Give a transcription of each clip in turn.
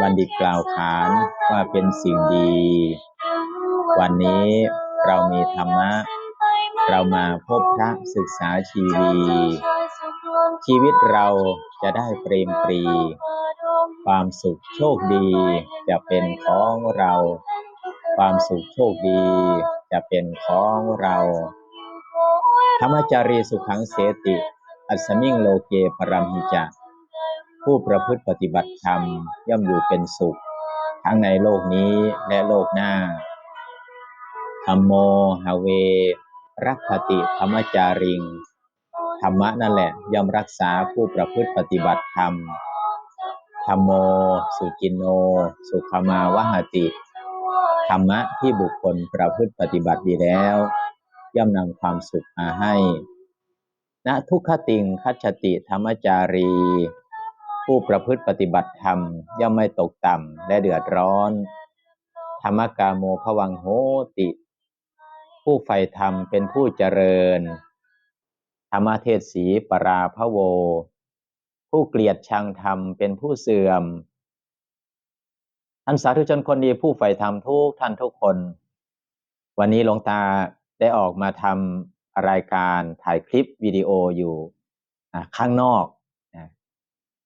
บัณฑิตกล่าวขานว่าเป็นสิ่งดี วันนี้เรามีธรรมะ เรามาพบพระศึกษาชีวีชีวิตเราจะได้เปรมปรี ความสุขโชคดีจะเป็นของเรา ความสุขโชคดีจะเป็นของเรา ธรรมจารีสุขังเสติ อัสมิงโลเกปรมหิจะ ผู้ประพฤติปฏิบัติธรรมย่อมอยู่เป็นสุข ทั้งในโลกนี้และโลกหน้าธรรมโมหเว รักขติธรรมจาริง ธรรมะนั่นแหละย่อมรักษาผู้ประพฤติปฏิบัติธรรมธรรมโม สุจินโน สุขมาวหติ ธรรมะที่บุคคลประพฤติปฏิบัติดีแล้ว ย่อมนำความสุขมาให้ณทุกขติงคัจติธรรมจารี ผู้ประพฤติปฏิบัติธรรมย่อมไม่ตกต่ำและเดือดร้อน ธรรมกาโมภวังโหติ ผู้ใฝ่ธรรมเป็นผู้เจริญ ธรรมเทศสีปราพะโว ผู้เกลียดชังธรรมเป็นผู้เสื่อมท่านสาธุชนคนดีผู้ใฝ่ธรรมทุกท่านทุกคน วันนี้หลวงตาได้ออกมาทำรายการถ่ายคลิปวิดีโออยู่ข้างนอก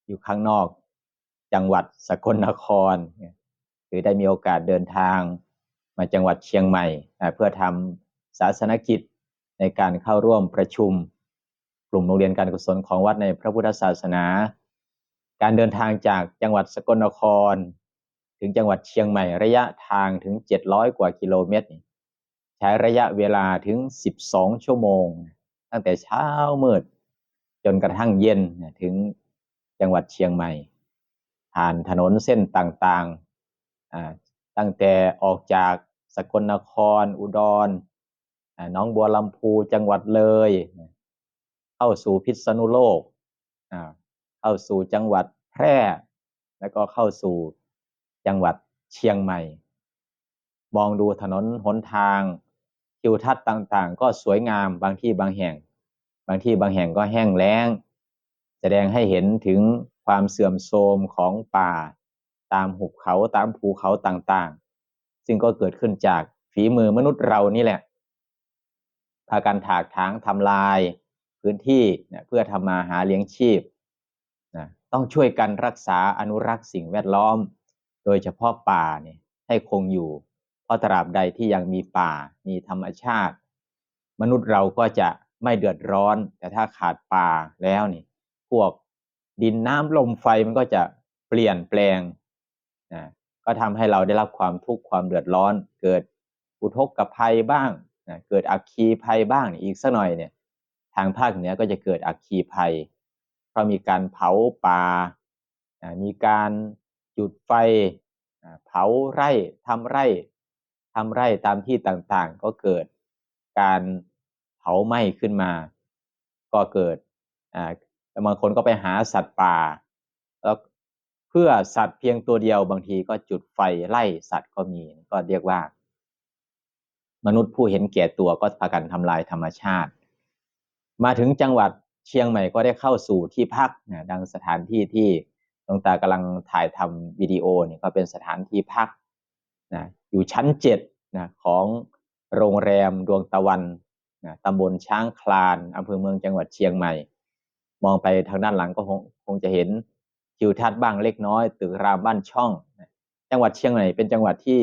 อยู่ข้างนอก จังหวัดสกลนครหรือได้มีโอกาสเดินทางมาจังหวัดเชียงใหม่ เพื่อทำศาสนกิจในการเข้าร่วมประชุม กลุ่มโรงเรียนการกุศลของวัดในพระพุทธศาสนา การเดินทางจากจังหวัดสกลนคร ถึงจังหวัดเชียงใหม่ระยะทางถึง 700 กว่ากิโลเมตร ใช้ระยะเวลาถึง 12 ชั่วโมง ตั้งแต่เช้ามืดจนกระทั่งเย็นถึง จังหวัดเชียงใหม่ ผ่านถนนเส้นต่างๆ ตั้งแต่ออกจากสกลนคร อุดรน้องบัวลำพูจังหวัดเลย เข้าสู่พิษณุโลก เข้าสู่จังหวัดแพร่ แล้วก็เข้าสู่จังหวัดเชียงใหม่ มองดูถนนหนทางทิวทัศน์ต่างๆ ก็สวยงามบางที่บางแห่ง บางที่บางแห่งก็แห้งแล้ง แสดงให้เห็นถึงความเสื่อมโทรมของป่า ตามหุบเขาตามภูเขาต่างๆ ซึ่งก็เกิดขึ้นจากฝีมือมนุษย์เรานี่แหละ พากันถากถางทำลายพื้นที่เพื่อทำมาหาเลี้ยงชีพ ต้องช่วยกันรักษาอนุรักษ์สิ่งแวดล้อม โดยเฉพาะป่าเนี่ยให้คงอยู่ เพราะตราบใดที่ยังมีป่ามีธรรมชาติ มนุษย์เราก็จะไม่เดือดร้อน แต่ถ้าขาดป่าแล้วนี่ พวกดินน้ำลมไฟมันก็จะเปลี่ยนแปลงนะก็ทำให้เราได้รับความทุกข์ความเดือดร้อน เกิดอุทกกภัยบ้างนะเกิดอักคีภัยบ้างอีกสักหน่อยเนี่ยทางภาคเหนือก็จะเกิดอักคีภัย เพราะมีการเผาป่านะมีการจุดไฟนะเผาไร่ทำไร่ทำไร่ตามที่ต่างๆ ก็เกิดการเผาไหม้ขึ้นมา ก็เกิด บางคนก็ไปหาสัตว์ป่า แล้วเพื่อสัตว์เพียงตัวเดียวบางทีก็จุดไฟไล่สัตว์ก็มีก็เรียกว่า มนุษย์ผู้เห็นแก่ตัวก็พากันทำลายธรรมชาติ มาถึงจังหวัดเชียงใหม่ก็ได้เข้าสู่ที่พักนะดังสถานที่ที่หลวงตากำลังถ่ายทำวิดีโอเนี่ยก็เป็นสถานที่พักนะอยู่ชั้นเจ็ดนะของโรงแรมดวงตะวันนะตำบลช้างคลานอำเภอเมืองจังหวัดเชียงใหม่ มองไปทางด้านหลังก็คงคงจะเห็นทิวทัศน์บ้างเล็กน้อย ตึกรามบ้านช่องจังหวัดเชียงใหม่เป็นจังหวัดที่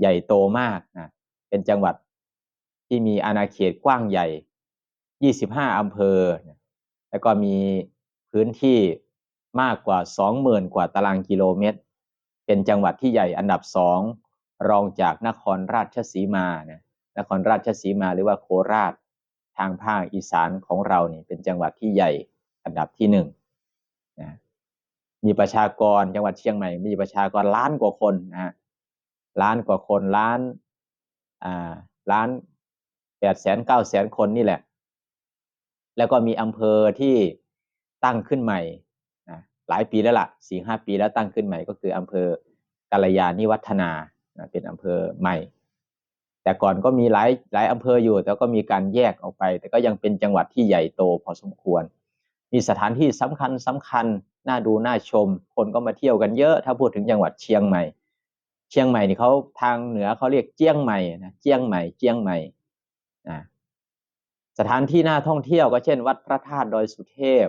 ใหญ่โตมากนะเป็นจังหวัดที่มีอาณาเขตกว้างใหญ่ 25 อำเภอ แล้วก็มีพื้นที่มากกว่า 20,000 กว่าตารางกิโลเมตร เป็นจังหวัดที่ใหญ่อันดับสองรองจากนครราชสีมานะนครราชสีมาหรือว่าโคราชทางภาคอีสานของเรานี่เป็นจังหวัดที่ใหญ่ อันดับที่หนึ่งนะมีประชากรจังหวัดเชียงใหม่ มีประชากรล้านกว่าคนนะฮะล้านกว่าคนล้านอ่าล้านแปดแสนเก้าแสนคนนี่แหละ แล้วก็มีอำเภอที่ตั้งขึ้นใหม่นะหลายปีแล้วละ่ะสี่ห้าปีแล้วตั้งขึ้นใหม่ ก็คืออำเภอกาลยานิวัฒนานะเป็นอำเภอใหม่ แต่ก่อนก็มีหลายหลายอำเภออยู่ แต่ก็มีการแยกออกไป แต่ก็ยังเป็นจังหวัดที่ใหญ่โตพอสมควร มีสถานที่สำคัญสำคัญน่าดูน่าชม คนก็มาเที่ยวกันเยอะ ถ้าพูดถึงจังหวัดเชียงใหม่ เชียงใหม่นี่เขาทางเหนือเขาเรียกเจียงใหม่นะเจียงใหม่เจียงใหม่นะสถานที่น่าท่องเที่ยวก็เช่น วัดพระธาตุดอยสุเทพ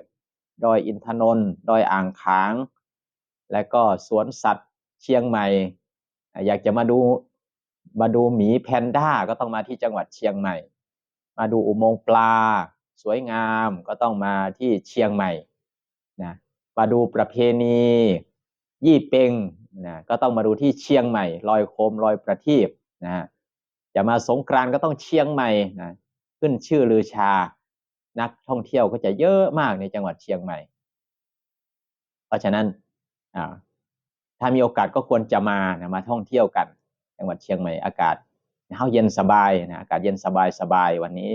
ดอยอินทนนท์ดอยอ่างขาง และก็สวนสัตว์เชียงใหม่ อยากจะมาดูมาดูหมีแพนด้าก็ต้องมาที่จังหวัดเชียงใหม่ มาดูอุโมงค์ปลา สวยงามก็ต้องมาที่เชียงใหม่นะมาดูประเพณียี่เปงนะก็ต้องมาดูที่เชียงใหม่ลอยโคมลอยประทีปนะจะมาสงกรานก็ต้องเชียงใหม่นะขึ้นชื่อลือชา นักท่องเที่ยวก็จะเยอะมากในจังหวัดเชียงใหม่ เพราะฉะนั้นถ้ามีโอกาสก็ควรจะมานะมาท่องเที่ยวกัน จังหวัดเชียงใหม่อากาศเาเย็นสบายนะอากาศเย็นสบายสบายวันนี้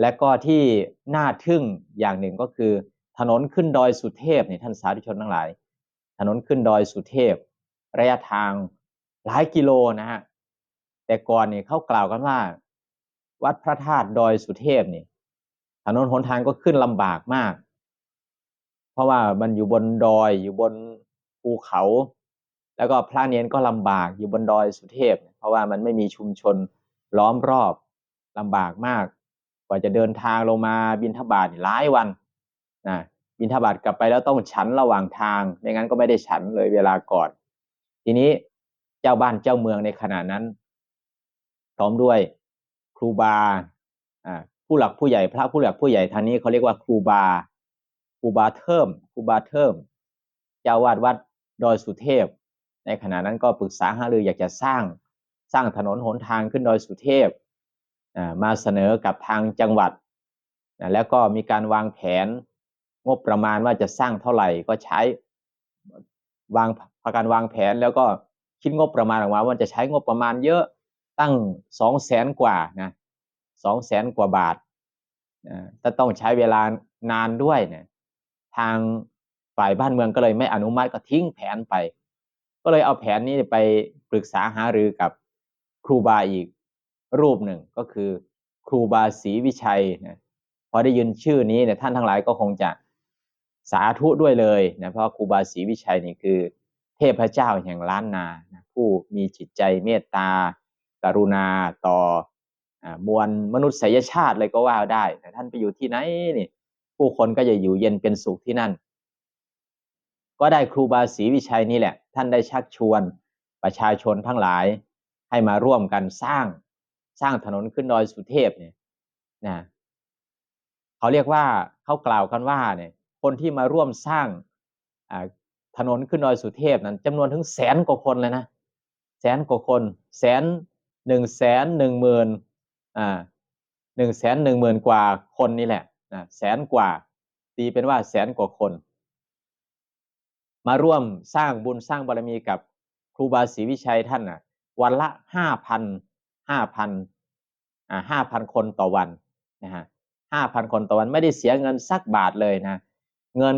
และก็ที่น่าทึ่งอย่างหนึ่งก็คือ ถนนขึ้นดอยสุเทพเนี่ยท่านสาธุชนทั้งหลาย ถนนขึ้นดอยสุเทพ ระยะทางหลายกิโลนะฮะแต่ก่อนเนี่ยเขากล่าวกันว่า วัดพระธาตุดอยสุเทพนี่ถนนหนทางก็ขึ้นลำบากมาก เพราะว่ามันอยู่บนดอยอยู่บนภูเขา แล้วก็พระเนียนก็ลำบากอยู่บนดอยสุเทพ เพราะว่ามันไม่มีชุมชนล้อมรอบลำบากมาก ว่าจะเดินทางลงมาบินทบาทหลายวันนะบินทบาทกลับไปแล้วต้องฉันระหว่างทาง ไม่งั้นก็ไม่ได้ฉันเลยเวลาก่อน ทีนี้เจ้าบ้านเจ้าเมืองในขณะนั้นพร้อมด้วยครูบาผู้หลักผู้ใหญ่พระผู้หลักผู้ใหญ่ทางนี้เขาเรียกว่าครูบาครูบาเทิมครูบาเทิมเจ้าวาดวัดดอยสุเทพ ในขณะนั้นก็ปรึกษาหารืออยากจะสร้างสร้างถนนหนทางขึ้นดอยสุเทพ มาเสนอกับทางจังหวัด แล้วก็มีการวางแผนงบประมาณว่าจะสร้างเท่าไหร่ก็ใช้วางพาการวางแผนแล้วก็คิดงบประมาณออกมาว่าจะใช้งบประมาณเยอะตั้งสองแสนกว่านะสองแสนกว่าบาทจะต้องใช้เวลานานด้วยเนี่ยทางฝ่ายบ้านเมืองก็เลยไม่อนุมัติก็ทิ้งแผนไป ก็เลยเอาแผนนี้ไปปรึกษาหารือกับครูบาอีก รูปหนึ่งก็คือครูบาศรีวิชัยนะพอได้ยินชื่อนี้เนี่ยท่านทั้งหลายก็คงจะสาธุด้วยเลยนะเพราะครูบาศรีวิชัยนี่คือ เทพเจ้าแห่งล้านนานะผู้มีจิตใจเมตตา กรุณาต่อมวลมนุษยชาติเลยก็ว่าได้แต่ท่านไปอยู่ที่ไหนนี่ผู้คนก็จะอยู่เย็นเป็นสุขที่นั่น ก็ได้ครูบาศรีวิชัยนี่แหละ ท่านได้ชักชวนประชาชนทั้งหลายให้มาร่วมกันสร้าง สร้างถนนขึ้นดอยสุเทพเนี่ยนะเขาเรียกว่าเขากล่าวกันว่าเนี่ยคนที่มาร่วมสร้างถนนขึ้นดอยสุเทพนั้นจำนวนถึงแสนกว่าคนเลยนะแสนกว่าคนแสนหนึ่งแสนหนึ่งหมื่นอ่าหนึ่งแสนหนึ่งหมื่นกว่าคนนี่แหละนะแสนกว่าตีเป็นว่าแสนกว่าคน มาร่วมสร้างบุญสร้างบารมีกับครูบาศรีวิชัยท่านนะวันละห้าพัน ห้าพันอ่าห้าพันคนต่อวันนะฮะห้าพันคนต่อวันไม่ได้เสียเงินสักบาทเลยนะเงิน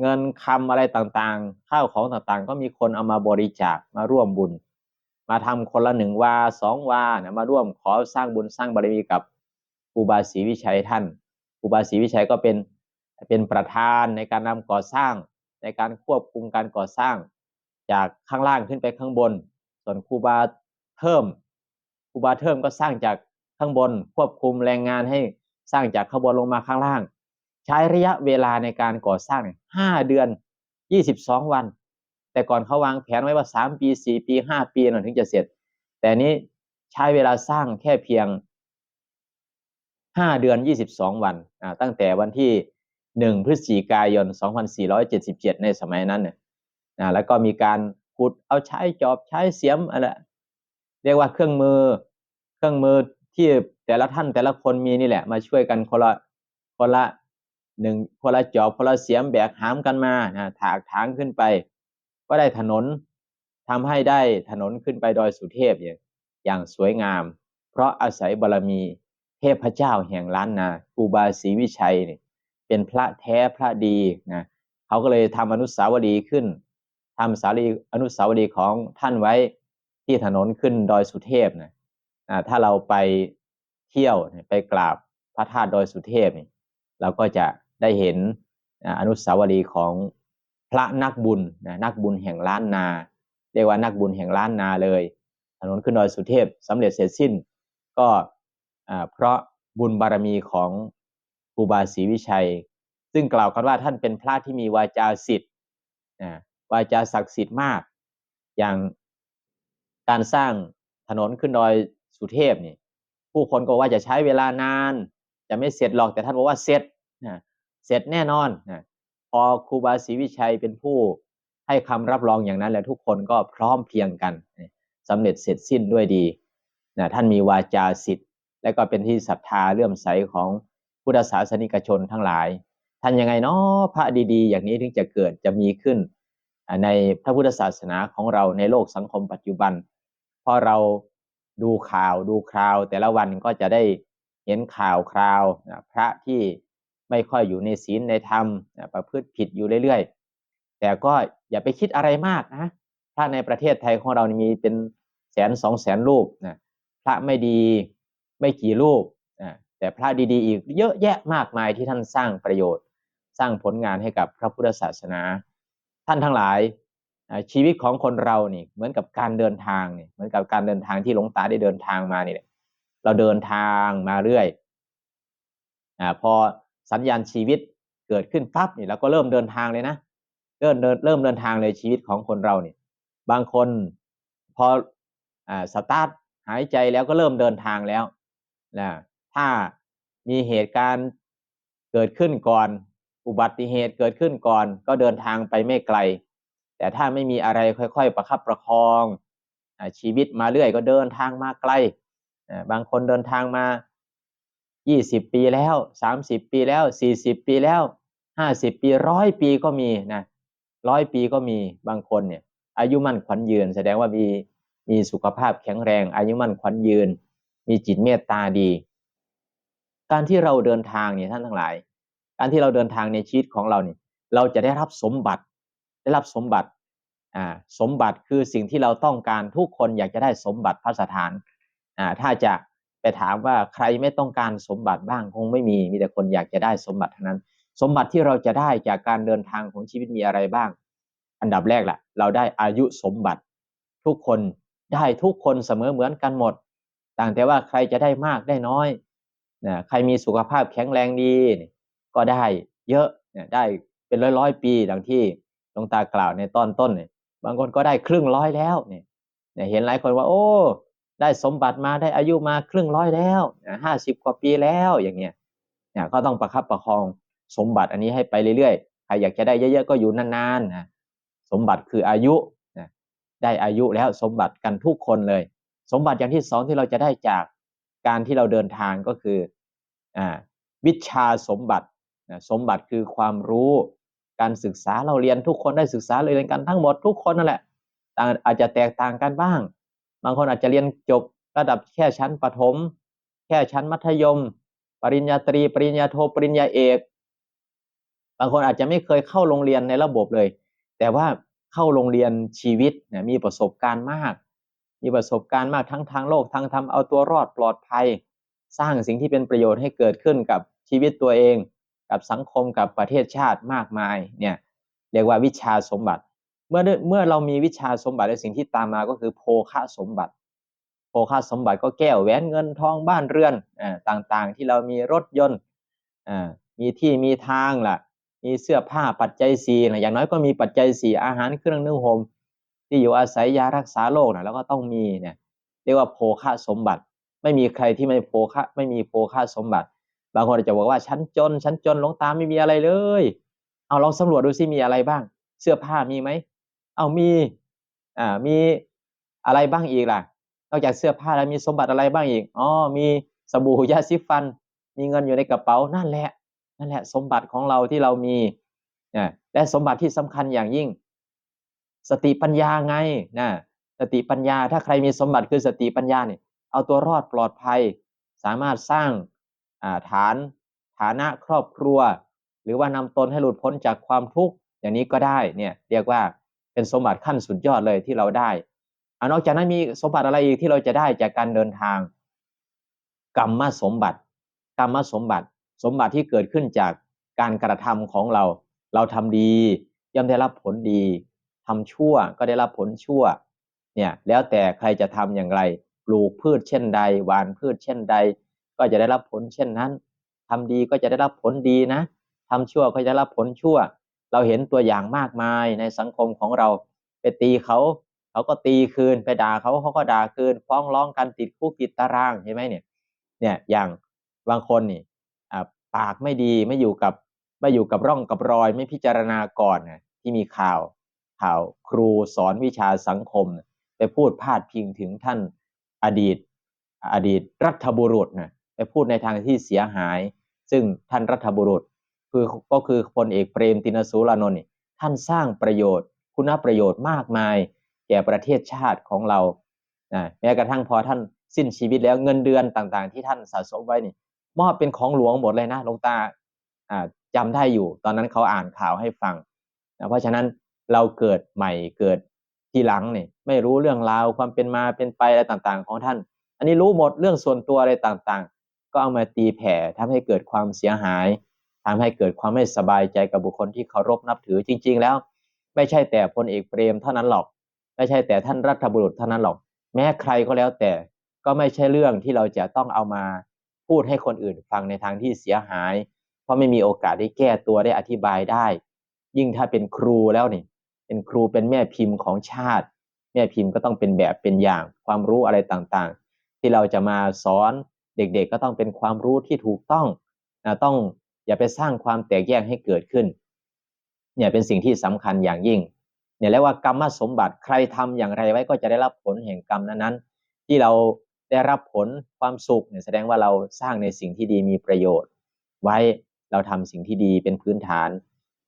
เงินคำอะไรต่างๆ ข้าวของต่างๆ ก็มีคนเอามาบริจาคมาร่วมบุญ มาทำคนละหนึ่งวาสองวานะมาร่วมขอสร้างบุญสร้างบารมีกับครูบาศรีวิชัยท่านครูบาศรีวิชัยก็เป็นเป็นประธานในการนำก่อสร้างในการควบคุมการก่อสร้าง จากข้างล่างขึ้นไปข้างบน ส่วนครูบาเทิม รูบาเทิมก็สร้างจากข้างบนควบคุมแรงงานให้สร้างจากข้างบนลงมาข้างล่าง ใช้ระยะเวลาในการก่อสร้างห้าเดือนยี่สิบสองวัน แต่ก่อนเขาวางแผนไว้ว่าสามปีสี่ปีห้าปีนั่นถึงจะเสร็จ แต่นี้ใช้เวลาสร้างแค่เพียงห้าเดือนยี่สิบสองวันตั้งแต่วันที่หนึ่งพฤศจิกายนสองพันสี่ร้อยเจ็ดสิบเจ็ดในสมัยนั้นเนี่ยแล้วก็มีการขุดเอาใช้จอบใช้เสียมอะไรเรียกว่าเครื่องมือ เครื่องมือที่แต่ละท่านแต่ละคนมีนี่แหละ มาช่วยกันคนละคนละหนึ่งคนละจอบคนละเสียมแบกหามกันมาถากถางขึ้นไป ก็ได้ถนนทำให้ได้ถนนขึ้นไปดอยสุเทพเนี่ยอย่างสวยงาม เพราะอาศัยบารมีเทพเจ้าแห่งล้านนาครูบาศรีวิชัยเนี่ยเป็นพระแท้พระดีนะเขาก็เลยทำอนุสาวรีย์ขึ้นทำสารีอนุสาวรีย์ของท่านไว้ที่ถนนขึ้นดอยสุเทพนะ ถ้าเราไปเที่ยวไปกราบพระธาตุดอยสุเทพเนี่เราก็จะได้เห็นอนุสาวรีย์ของพระนักบุญนักบุญแห่งล้านนาเรียกว่านักบุญแห่งล้านนาเลย ถนนขึ้นดอยสุเทพสำเร็จเสร็จสิ้น ก็เพราะบุญบารมีของครูบาศรีวิชัย ซึ่งกล่าวกันว่าท่านเป็นพระที่มีวาจาสิทธิ์วาจาศักดิ์สิทธิ์มาก อย่างการสร้างถนนขึ้นดอย สุเทพนี่ผู้คนก็ว่าจะใช้เวลานาน จะไม่เสร็จหรอกแต่ท่านบอกว่าเสร็จนะเสร็จแน่นอนนะพอครูบาศรีวิชัยเป็นผู้ให้คำรับรองอย่างนั้น แล้วทุกคนก็พร้อมเพียงกันสำเร็จเสร็จสิ้นด้วยดีนะท่านมีวาจาสิทธิ์ และก็เป็นที่ศรัทธาเลื่อมใสของพุทธศาสนิกชนทั้งหลายท่านยังไงเนาะพระดีๆ อย่างนี้ถึงจะเกิดจะมีขึ้น ในพระพุทธศาสนาของเราในโลกสังคมปัจจุบัน เพราะเรา ดูข่าวดูคราว แต่ละวันก็จะได้เห็นข่าวคราวพระที่ไม่ค่อยอยู่ในศีลในธรรมประพฤติผิดอยู่เรื่อยๆ แต่ก็อย่าไปคิดอะไรมากนะพระในประเทศไทยของเรานี่มีเป็นแสนสองแสนรูปนะพระไม่ดีไม่กี่รูปนะแต่พระดีๆ อีกเยอะแยะมากมายที่ท่านสร้างประโยชน์ สร้างผลงานให้กับพระพุทธศาสนา ท่านทั้งหลาย ชีวิตของคนเรานี่เหมือนกับการเดินทางนี่เหมือนกับการเดินทางที่หลวงตาได้เดินทางมาเนี่แหละเราเดินทางมาเรื่อยอพอสัญญาณชีวิตเกิดขึ้นปั๊บนี่เราก็เริ่มเดินทางเลยนะเริ่มเดินเริ่มเดินทางเลยชีวิตของคนเราเนี่ยบางคนพออ่าสตาร์ทหายใจแล้วก็เริ่มเดินทางแล้วนะถ้ามีเหตุการณ์เกิดขึ้นก่อน อุบัติเหตุเกิดขึ้นก่อน ก็เดินทางไปไม่ไกล แต่ถ้าไม่มีอะไรค่อยๆ ประคับประคองชีวิตมาเรื่อยก็เดินทางมาไกลบางคนเดินทางมายี่สิบปีแล้วสามสิบปีแล้วสี่สิบปีแล้วห้าสิบปีร้อยปีก็มีนะร้อยปีก็มีบางคนเนี่ยอายุมั่นขวัญยืน แสดงว่ามีมีสุขภาพแข็งแรง อายุมั่นขวัญยืน มีจิตเมตตาดี การที่เราเดินทางเนี่ยท่านทั้งหลาย การที่เราเดินทางในชีวิตของเราเนี่ยเราจะได้รับสมบัติ ได้รับสมบัติอ่าสมบัติคือสิ่งที่เราต้องการทุกคนอยากจะได้สมบัติพระสถานอ่าถ้าจะไปถามว่าใครไม่ต้องการสมบัติบ้างคงไม่มีมีแต่คนอยากจะได้สมบัติเทั้งนั้น สมบัติที่เราจะได้จากการเดินทางของชีวิตมีอะไรบ้าง อันดับแรกแหละเราได้อายุสมบัติ ทุกคนได้ทุกคนเสมอเหมือนกันหมด ต่างแต่ว่าใครจะได้มากได้น้อยนะใครมีสุขภาพแข็งแรงดี ก็ได้เยอะได้เป็นร้อยร้อยปีดังที่ ลวงตากล่าวในตอนต้นเนี่ยบางคนก็ได้ครึ่งร้อยแล้วเนี่ยเห็นหลายคนว่า โอ้ ได้สมบัติมาได้อายุมาครึ่งร้อยแล้วห้าสิบกว่าปีแล้วอย่างเงี้ยเนี่ยก็ต้องประคับประคองสมบัติอันนี้ให้ไปเรื่อยๆใครอยากจะได้เยอะๆก็อยู่นานๆนะสมบัติคืออายุนะได้อายุแล้วสมบัติกันทุกคนเลย สมบัติอย่างที่สองที่เราจะได้จากการที่เราเดินทางก็คืออ่าวิชาสมบัตินะสมบัติคือความรู้ การศึกษาเราเรียนทุกคนได้ศึกษาเรียนกันทั้งหมดทุกคนนั่นแหละอาจจะแตกต่างกันบ้าง บางคนอาจจะเรียนจบระดับแค่ชั้นประถม แค่ชั้นมัธยม ปริญญาตรี ปริญญาโทปริญญาเอก บางคนอาจจะไม่เคยเข้าโรงเรียนในระบบเลย แต่ว่าเข้าโรงเรียนชีวิตเนี่ยมีประสบการณ์มาก มีประสบการณ์มากทั้งทางโลกทั้งทำเอาตัวรอดปลอดภัย สร้างสิ่งที่เป็นประโยชน์ให้เกิดขึ้นกับชีวิตตัวเอง กับสังคมกับประเทศชาติมากมายเนี่ยเรียกว่าวิชาสมบัติ เมื่อเมื่อเรามีวิชาสมบัติและสิ่งที่ตามมาก็คือโภคะสมบัติ โภคะสมบัติก็แก้วแหวนเงินทองบ้านเรือนอต่างๆ ที่เรามีรถยนต์มีที่มีทางล่ะ มีเสื้อผ้าปัจจัยสี่นะอย่างน้อยก็มีปัจจัยสี่อาหารเครื่องนึ่งห่มที่อยู่อาศัยยารักษาโรคนะแล้วก็ต้องมีเนี่ยเรียกว่าโภคะสมบัติ ไม่มีใครที่ไม่โภคะไม่มีโภคะสมบัติ บางคนจะบอกว่าฉันจนฉันจนหลงตาไม่มีอะไรเลย เอาลองสำรวจดูซิมีอะไรบ้าง เสื้อผ้ามีไหมเอามีอ่ามีอะไรบ้างอีกล่ะ นอกจากเสื้อผ้าแล้วมีสมบัติอะไรบ้างอีกอ๋อมีสบู่ยาสีฟัน มีเงินอยู่ในกระเป๋านั่นแหละนั่นแหละ สมบัติของเราที่เรามีนะและสมบัติที่สำคัญอย่างยิ่ง สติปัญญาไงนะสติปัญญาถ้าใครมีสมบัติคือสติปัญญาเนี่ยเอาตัวรอดปลอดภัย สามารถสร้าง ฐานฐานะครอบครัว หรือว่านำตนให้หลุดพ้นจากความทุกข์อย่างนี้ก็ได้เนี่ยเรียกว่าเป็นสมบัติขั้นสุดยอดเลยที่เราได้อนอกจากนั้นมีสมบัติอะไรอีกที่เราจะได้จากการเดินทาง กรรมสมบัติ กรรมสมบัติ สมบัติที่เกิดขึ้นจากการกระทำของเรา เราทำดีย่อมได้รับผลดีทำชั่วก็ได้รับผลชั่วเนี่ยแล้วแต่ใครจะทำอย่างไร ปลูกพืชเช่นใดหวานพืชเช่นใด ก็จะได้รับผลเช่นนั้นทำดีก็จะได้รับผลดีนะทำชั่วก็จะรับผลชั่ว เราเห็นตัวอย่างมากมายในสังคมของเราไปตีเขาเขาก็ตีคืนไปด่าเขาเขาก็ด่าคืนฟ้องร้องกันติดคุกติดตารางเห็นไหมเนี่ยเนี่ยอย่างบางคนนี่ปากไม่ดีไม่อยู่กับไม่อยู่กับร่องกับรอยไม่พิจารณาก่อนนะที่มีข่าวข่าวครูสอนวิชาสังคม ไปพูดพาดพิงถึงท่านอดีต อดีตรัฐบุรุษนะ ไปพูดในทางที่เสียหาย ซึ่งท่านรัฐบุรุษ คือก็คือพลเอกเปรมตินสุรานนท์ท่านสร้างประโยชน์ คุณประโยชน์มากมาย แก่ประเทศชาติของเรานะแม้กระทั่งพอท่านสิ้นชีวิตแล้วเงินเดือนต่างๆ ที่ท่านสะสมไว้นี่มอบเป็นของหลวงหมดเลยนะหลวงตาจำได้อยู่ ตอนนั้นเขาอ่านข่าวให้ฟังนะเพราะฉะนั้นเราเกิดใหม่เกิดทีหลังเนี่ยไม่รู้เรื่องราวความเป็นมาเป็นไปอะไรต่างๆ ของท่าน อันนี้รู้หมดเรื่องส่วนตัวอะไรต่างๆ ก็เอามาตีแผ่ทำให้เกิดความเสียหายทำให้เกิดความไม่สบายใจกับบุคคลที่เคารพนับถือจริง ๆ แล้ว ไม่ใช่แต่พลเอกเปรมเท่านั้นหรอก ไม่ใช่แต่ท่านรัฐบุรุษเท่านั้นหรอก แม้ใครก็แล้วแต่ก็ไม่ใช่เรื่องที่เราจะต้องเอามาพูดให้คนอื่นฟังในทางที่เสียหาย เพราะไม่มีโอกาสได้แก้ตัวได้อธิบายได้ ยิ่งถ้าเป็นครูแล้วนี่เป็นครูเป็นแม่พิมพ์ของชาติ แม่พิมพ์ก็ต้องเป็นแบบเป็นอย่างความรู้อะไรต่างๆ ที่เราจะมาสอน เด็กๆก็ต้องเป็นความรู้ที่ถูกต้องนะต้องอย่าไปสร้างความแตกแยกให้เกิดขึ้นเนี่ยเป็นสิ่งที่สำคัญอย่างยิ่งเนี่ยเรียกว่ากรรมสมบัติใครทำอย่างไรไว้ก็จะได้รับผลแห่งกรรมนั้นๆ ที่เราได้รับผลความสุขเนี่ยแสดงว่าเราสร้างในสิ่งที่ดีมีประโยชน์ ไว้เราทำสิ่งที่ดีเป็นพื้นฐาน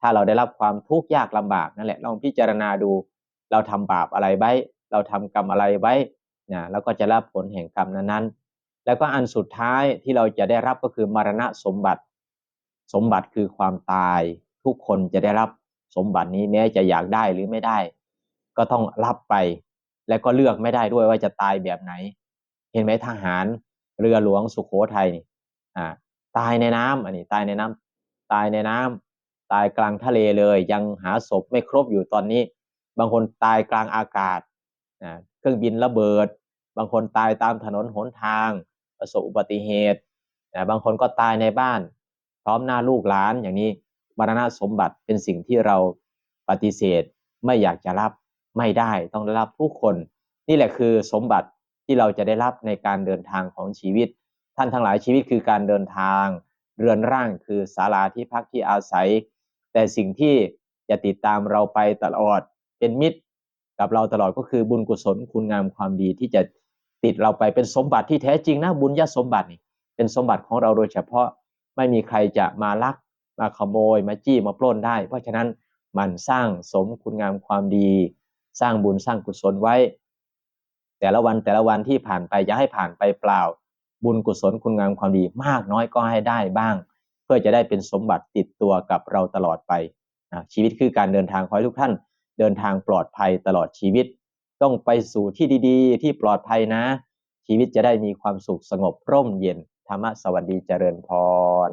ถ้าเราได้รับความทุกข์ยากลำบากนั่นแหละลองพิจารณาดู เราทำบาปอะไรไว้ เราทำกรรมอะไรไว้นะแล้วก็จะรับผลแห่งกรรมนั้นๆ แล้วก็อันสุดท้ายที่เราจะได้รับก็คือมรณะสมบัติ สมบัติคือความตาย ทุกคนจะได้รับสมบัตินี้แม้จะอยากได้หรือไม่ได้ ก็ต้องรับไป แล้วก็เลือกไม่ได้ด้วยว่าจะตายแบบไหน เห็นไหมทหารเรือหลวงสุขโขทัยนี่อ่าตายในน้ำอันนี้ตายในน้ำตายในน้ำตายกลางทะเลเลย ยังหาศพไม่ครบอยู่ตอนนี้ บางคนตายกลางอากาศนะเครื่องบินระเบิด บางคนตายตามถนนหนทาง ประสบอุบัติเหตุนะบางคนก็ตายในบ้าน พร้อมหน้าลูกหลานอย่างนี้มรณะสมบัติเป็นสิ่งที่เราปฏิเสธไม่อยากจะรับไม่ได้ต้องได้รับทุกคน นี่แหละคือสมบัติที่เราจะได้รับในการเดินทางของชีวิต ท่านทั้งหลายชีวิตคือการเดินทาง เรือนร่างคือศาลาที่พักที่อาศัย แต่สิ่งที่จะติดตามเราไปตลอดเป็นมิตร กับเราตลอดก็คือบุญกุศลคุณงามความดีที่จะ ติดเราไปเป็นสมบัติที่แท้จริงนะบุญญาสมบัตินี่เป็นสมบัติของเราโดยเฉพาะไม่มีใครจะมาลักมาขโมยมาจี้มาปล้นได้ เพราะฉะนั้นมันสร้างสมคุณงามความดี สร้างบุญสร้างกุศลไว้ แต่ละวันแต่ละวันที่ผ่านไปอย่าให้ผ่านไปเปล่า บุญกุศลคุณงามความดีมากน้อยก็ให้ได้บ้าง เพื่อจะได้เป็นสมบัติติดตัวกับเราตลอดไปชีวิตคือการเดินทางขอให้ทุกท่าน เดินทางปลอดภัยตลอดชีวิต ต้องไปสู่ที่ดีๆ ที่ปลอดภัยนะ ชีวิตจะได้มีความสุขสงบร่มเย็น ธรรมะสวัสดีเจริญพร